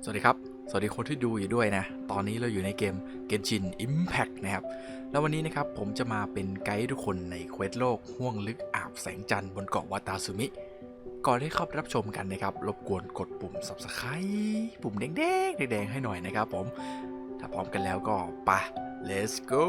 สวัสดีครับ สวัสดีคนที่ดูอยู่ด้วยนะ ตอนนี้เราอยู่ในเกม Genshin Impact นะครับ แล้ววันนี้นะครับผมจะมาเป็นไกด์ทุกคนในเควสโลกห่วงลึกอาบแสงจันทร์บนเกาะวาตาซุมิ ก่อนที่เข้าไปรับชมกันนะครับ รบกวนกดปุ่ม Subscribe ปุ่มแดงๆแดงๆให้หน่อยนะครับผม ถ้าพร้อมกันแล้วก็ไปะ let's go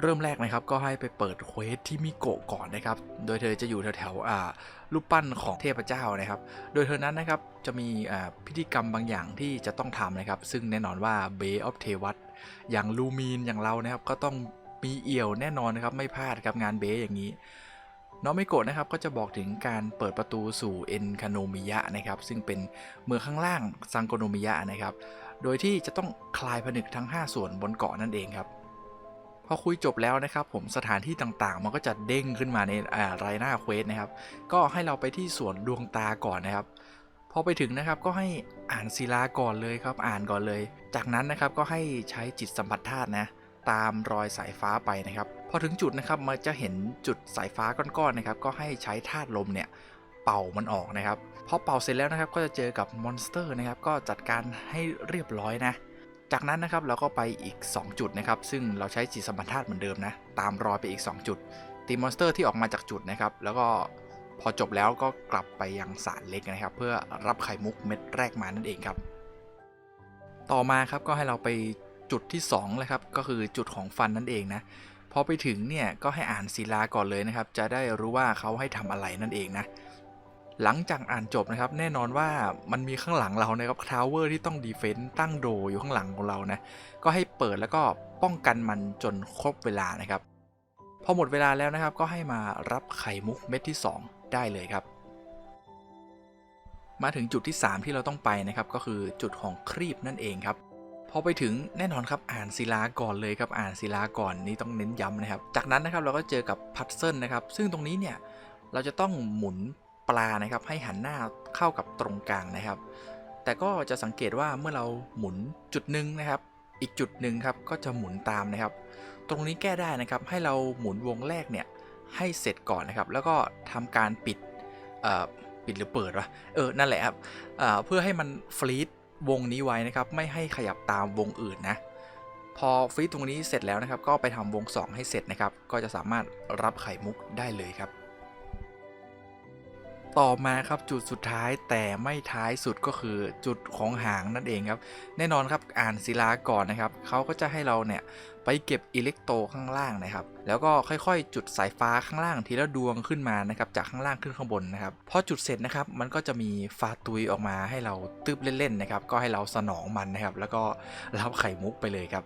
เริ่มแรกนะครับก็ให้ไปเปิดเควสที่มิโกะก่อนนะครับ โดยเธอจะอยู่แถวๆอ่ารูปปั้นของเทพเจ้านะครับ โดยเธอนั้นนะครับจะมีอ่าพิธีกรรมบางอย่างที่จะต้องทำนะครับ ซึ่งแน่นอนว่าเบย์ออฟเทวัตอย่างลูมีนอย่างเรานะครับ ก็ต้องมีเอี่ยวแน่นอนนะครับ ไม่พลาดครับงานเบย์อย่างนี้น้องมิโกะนะครับก็จะบอกถึงการเปิดประตูสู่เอ็นคาโนมิยะนะครับ ซึ่งเป็นเมืองข้างล่างซังโกโนมิยะนะครับ โดยที่จะต้องคลายผนึกทั้ง 5 ส่วนบนเกาะนั่นเองครับ พอคุยจบแล้วนะครับผมสถานที่ต่างๆ มันก็จะเด้งขึ้นมาในอ่ารายหน้าเควสนะครับ ก็ให้เราไปที่สวนดวงตาก่อนนะครับ พอไปถึงนะครับก็ให้อ่านศิลาก่อนเลยครับอ่านก่อนเลย จากนั้นนะครับก็ให้ใช้จิตสัมผัสธาตุนะตามรอยสายฟ้าไปนะครับ พอถึงจุดนะครับมันจะเห็นจุดสายฟ้าก้อนๆนะครับ ก็ให้ใช้ธาตุลมเนี่ยเป่ามันออกนะครับพอเป่าเสร็จแล้วนะครับก็จะเจอกับมอนสเตอร์นะครับ ก็จัดการให้เรียบร้อยนะ จากนั้นนะครับเราก็ไปอีก 2 จุดนะครับ ซึ่งเราใช้จิตสัมพันธาตุเหมือนเดิมนะ ตามรอยไปอีก 2 จุด ตีมอนสเตอร์ที่ออกมาจากจุดนะครับ แล้วก็พอจบแล้วก็กลับไปยังสารเล็กนะครับ เพื่อรับไข่มุกเม็ดแรกมานั่นเองครับ ต่อมาครับก็ให้เราไปจุดที่2เลยครับก็คือจุดของฟันนั่นเองนะพอไปถึงเนี่ยก็ให้อ่านศิลาก่อนเลยนะครับ จะได้รู้ว่าเขาให้ทำอะไรนั่นเองนะ หลังจากอ่านจบนะครับ แน่นอนว่ามันมีข้างหลังเรานะครับทาวเวอร์ที่ต้องดีเฟนต์ตั้งโดอยู่ข้างหลังของเรานะ ก็ให้เปิดแล้วก็ป้องกันมันจนครบเวลานะครับ พอหมดเวลาแล้วนะครับก็ให้มารับไข่มุกเม็ดที่ 2 ได้เลยครับ มาถึงจุดที่ 3 ที่เราต้องไปนะครับ ก็คือจุดของครีบนั่นเองครับพอไปถึงแน่นอนครับอ่านศิลาก่อนเลยครับอ่านศิลาก่อนนี่ต้องเน้นย้ำนะครับ จากนั้นนะครับเราก็เจอกับพัซเซิลนะครับ ซึ่งตรงนี้เนี่ยเราจะต้องหมุน ลานะครับ ให้หันหน้าเข้ากับตรงกลางนะครับ แต่ก็จะสังเกตว่าเมื่อเราหมุนจุดหนึ่งนะครับ อีกจุดหนึ่งครับก็จะหมุนตามนะครับ ตรงนี้แก้ได้นะครับให้เราหมุนวงแรกเนี่ยให้เสร็จก่อนนะครับ แล้วก็ทำการปิดปิดหรือเปิดวะเออนั่นแหละครับเเพื่อให้มันฟรีดวงนี้ไว้นะครับ ไม่ให้ขยับตามวงอื่นนะพอฟรีดตรงนี้เสร็จแล้วนะครับ ก็ไปทำวง 2 ให้เสร็จนะครับ ก็จะสามารถรับไข่มุกได้เลยครับ ต่อมาครับจุดสุดท้ายแต่ไม่ท้ายสุดก็คือจุดของหางนั่นเองครับ แน่นอนครับอ่านศิลาก่อนนะครับเขาก็จะให้เราเนี่ยไปเก็บอิเล็กโตรข้างล่างนะครับ แล้วก็ค่อยๆ จุดสายฟ้าข้างล่างทีละดวงขึ้นมานะครับ จากข้างล่างขึ้นข้างบนนะครับพอจุดเสร็จนะครับ มันก็จะมีฟาตุยออกมาให้เราตืบเล่นๆนะครับ ก็ให้เราสนองมันนะครับ แล้วก็รับไข่มุกไปเลยครับ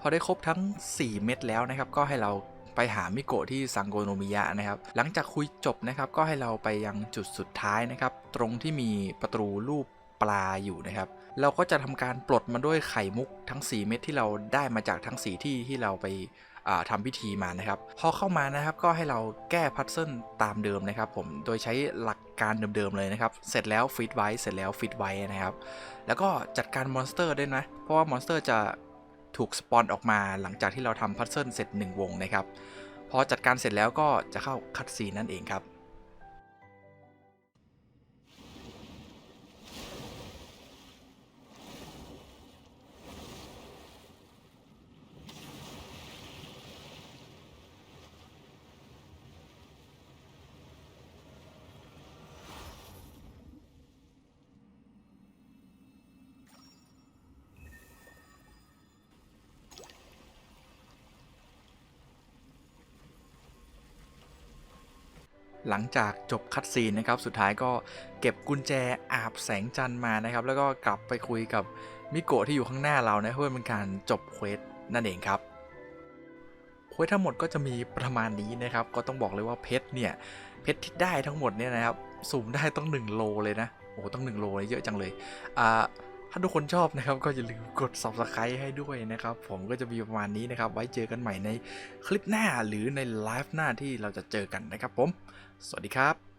พอได้ครบทั้ง 4 เม็ดแล้วนะครับ ก็ให้เรา ไปหามิโกะที่ซังโกโนมิยะนะครับ หลังจากคุยจบนะครับ ก็ให้เราไปยังจุดสุดท้ายนะครับ ตรงที่มีประตูรูปปลาอยู่นะครับ เราก็จะทำการปลดมาด้วยไข่มุกทั้ง 4 เม็ดที่เราได้มาจากทั้ง 4 ที่ที่เราไปาทำพิธีมานะครับ พอเข้ามานะครับก็ให้เราแก้พัซเซิลตามเดิมนะครับ ผมโดยใช้หลักการเดิมๆเลยนะครับ เสร็จแล้วฟิตไว้เสร็จแล้วฟิตไว้นะครับ แล้วก็จัดการมอนสเตอร์ด้วยนะ เพราะว่ามอนสเตอร์จะ ถูกสปอนออกมาหลังจากที่เราทำพัซเซิลเสร็จ 1 วงนะครับ พอจัดการเสร็จแล้วก็จะเข้าคัดซีนนั่นเองครับ หลังจากจบคัดซีนนะครับ สุดท้ายก็เก็บกุญแจอาบแสงจันทร์มานะครับ แล้วก็กลับไปคุยกับมิโกะที่อยู่ข้างหน้าเรานะเพื่อเป็นการจบเควสนั่นเองครับเควสทั้งหมดก็จะมีประมาณนี้นะครับ ก็ต้องบอกเลยว่าเพชรเนี่ย เพชรที่ได้ทั้งหมดเนี่ยนะครับสูงได้ต้อง 1 โลเลยนะ โอ้โหต้อง 1 โลเลยเยอะจังเลย อ่า ถ้าทุกคนชอบนะครับก็อย่าลืมกด subscribe ให้ด้วยนะครับ ผมก็จะมีประมาณนี้นะครับ ไว้เจอกันใหม่ในคลิปหน้าหรือในไลฟ์หน้าที่เราจะเจอกันนะครับผม สวัสดีครับ